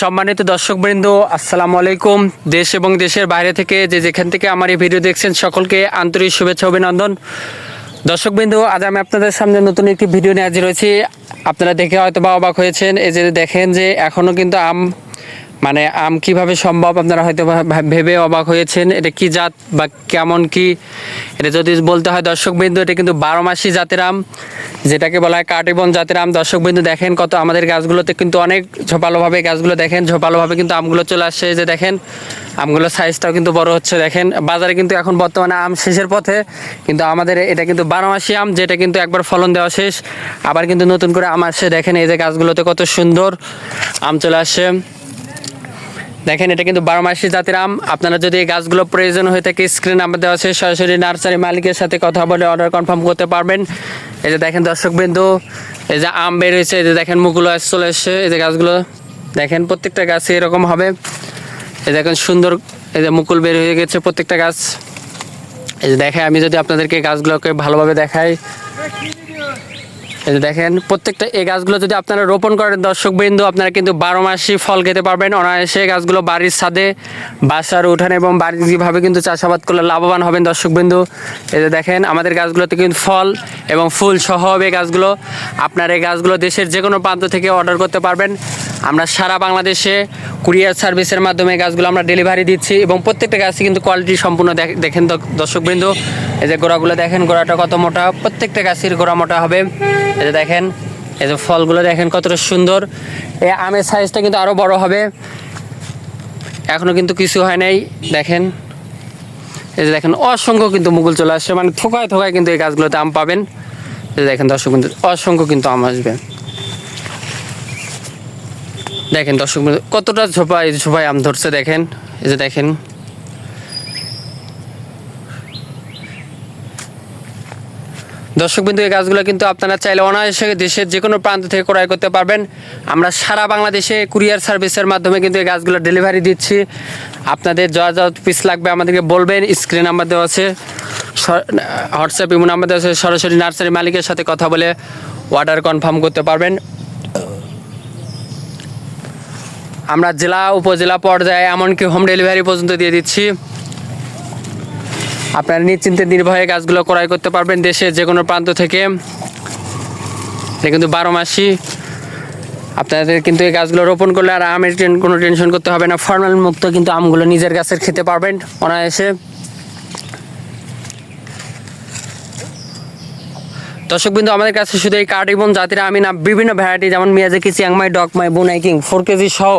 সম্মানিত দর্শকবৃন্দ, আসসালামু আলাইকুম। দেশ এবং দেশের বাইরে থেকে যে যেখান থেকে আমার এই ভিডিও দেখছেন, সকলকে আন্তরিক শুভেচ্ছা, অভিনন্দন। দর্শকবৃন্দ, আজ আমি আপনাদের সামনে নতুন একটি ভিডিও নিয়ে হাজির রয়েছি আপনারা দেখে হয়তো বা অবাক হয়েছেন, এই যে দেখেন যে এখনও কিন্তু আম মানে আম কীভাবে সম্ভব? আপনারা হয়তো ভেবে অবাক হয়েছেন। এটা কি জাত বা কেমন কি? এটা যদি বলতে হয় দর্শকবৃন্দ, এটা কিন্তু বারো মাসি জাতের আম, যেটাকে বলা হয় কাটিবন জাতের আম। দর্শকবৃন্দ দেখেন কত আমাদের গাছগুলোতে কিন্তু অনেক ঝোপালোভাবে গাছগুলো দেখেন। ঝোপালোভাবে কিন্তু আমগুলো চলে আসছে যে দেখেন। আমগুলোর সাইজটাও কিন্তু বড় হচ্ছে, দেখেন। বাজারে কিন্তু এখন বর্তমানে আম শেষের পথে, কিন্তু আমাদের এটা কিন্তু বারো মাসি আম, যেটা কিন্তু একবার ফলন দেওয়া শেষ। আবার কিন্তু নতুন করে আম আসছে, দেখেন এই যে গাছগুলোতে কত সুন্দর আম চলে আসছে। দেখেন, এটা কিন্তু বারো মাসি জাতের আম। আপনারা যদি এই গাছগুলো প্রয়োজন হয়ে থাকে স্ক্রিন নাম্বার দেওয়া আছে, সরাসরি নার্সারি মালিকের সাথে কথা বলে অর্ডার কনফার্ম করতে পারবেন। এই যে দেখেন দর্শক বিন্দু, এই যে আম বের হয়েছে, এই যে দেখেন মুখগুলো চলে এসছে। এই যে গাছগুলো, দেখেন প্রত্যেকটা গাছে এরকম হবে। এই দেখেন সুন্দর, এই যে মুকুল বের হয়ে গেছে প্রত্যেকটা গাছ। এই যে দেখে আমি যদি আপনাদেরকে গাছগুলোকে ভালোভাবে দেখাই। দেখেন, প্রত্যেকটা এই গাছগুলো যদি আপনারা রোপণ করেন দর্শক বিন্দু আপনারা কিন্তু বারো মাসই ফল খেতে পারবেন। অনায়াসে এই গাছগুলো বাড়ির ছাদে, বাসার উঠান এবং বাড়ির যেভাবে কিন্তু চাষাবাদ করলে লাভবান হবেন দর্শক বিন্দু এই যে দেখেন, আমাদের গাছগুলোতে কিন্তু ফল এবং ফুল সহ হবে এই গাছগুলো। আপনার এই গাছগুলো দেশের যে কোনো প্রান্ত থেকে অর্ডার করতে পারবেন। আমরা সারা বাংলাদেশে কুরিয়ার সার্ভিসের মাধ্যমে গাছগুলো আমরা ডেলিভারি দিচ্ছি এবং প্রত্যেকটা গাছই কিন্তু কোয়ালিটি সম্পূর্ণ দেখ- দেখেন দর্শক বিন্দু এই যে গোড়াগুলো দেখেন, গোড়াটা কত মোটা? প্রত্যেকটা গাছের গোড়া মোটা হবে। এই যে দেখেন, এই যে ফলগুলো দেখেন কতটা সুন্দর। এই আমের সাইজটা কিন্তু আরও বড় হবে। এখনও কিন্তু কিছু হয় নাই। দেখেন এই যে দেখেন, অসংখ্য কিন্তু মুকুল চলে আসছে। মানে থোকায় থোকায় কিন্তু এই গাছগুলোতে আম পাবেন। এই যে দেখেন, দর্শক বিন্দু অসংখ্য কিন্তু আম আসবে। দেখেন, দর্শক বিন্দু কতটা ঝোপায় ঝোপায় আম ধরছে, দেখেন। এই যে দেখেন দর্শক বিন্দু, এই গাছগুলো কিন্তু আপনারা চাইলে অনায়াসে দেশের যে কোনো প্রান্ত থেকে ক্রয় করতে পারবেন। আমরা সারা বাংলাদেশে কুরিয়ার সার্ভিসের মাধ্যমে কিন্তু এই গাছগুলো ডেলিভারি দিচ্ছি। আপনাদের যা যা পিস লাগবে আমাদেরকে বলবেন স্ক্রিন নাম্বার দেওয়া আছে হোয়াটসঅ্যাপ ইমো নাম্বার দেওয়া আছে, সরাসরি নার্সারি মালিকের সাথে কথা বলে অর্ডার কনফার্ম করতে পারবেন। আমরা জেলা, উপজেলা পর্যায়ে এমনকি হোম ডেলিভারি পর্যন্ত দিয়ে দিচ্ছি। আপনারা নিশ্চিন্তে নির্ভয়ে গাছগুলো ক্রয় করতে পারবেন দেশের যে কোনো প্রান্ত থেকে। এটা কিন্তু বারো মাসই। আপনাদের কিন্তু এই গাছগুলো রোপণ করলে আর আমের কোনো টেনশন করতে হবে না। ফর্মাল মুক্ত কিন্তু আমগুলো নিজের গাছের খেতে পারবেন অনায়াসে। দর্শক বিন্দু আমাদের কাছে শুধু এই কার্ডিবন জাতির আমি না, বিভিন্ন ভ্যারাইটি যেমন Miyazaki Chiang Mai Dok Mai Brunei King four kg সহ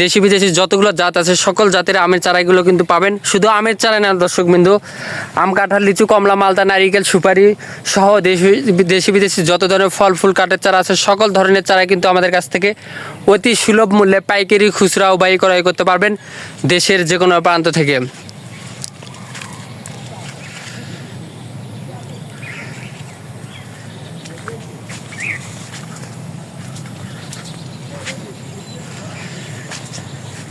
দেশি, বিদেশি যতগুলো জাত আছে, সকল জাতের আমের চারাগুলো কিন্তু পাবেন। শুধু আমের চারা না দর্শক বিন্দু আম কাঁঠাল, লিচু, কমলা মালতা নারিকেল, সুপারি সহ দেশি দেশি, বিদেশি যত ধরনের ফল, ফুল, কাঠের চারা আছে, সকল ধরনের চারা কিন্তু আমাদের কাছ থেকে অতি সুলভ মূল্যে পাইকারি খুচরা ও বাই ক্রয় করতে পারবেন দেশের যে কোনো প্রান্ত থেকে।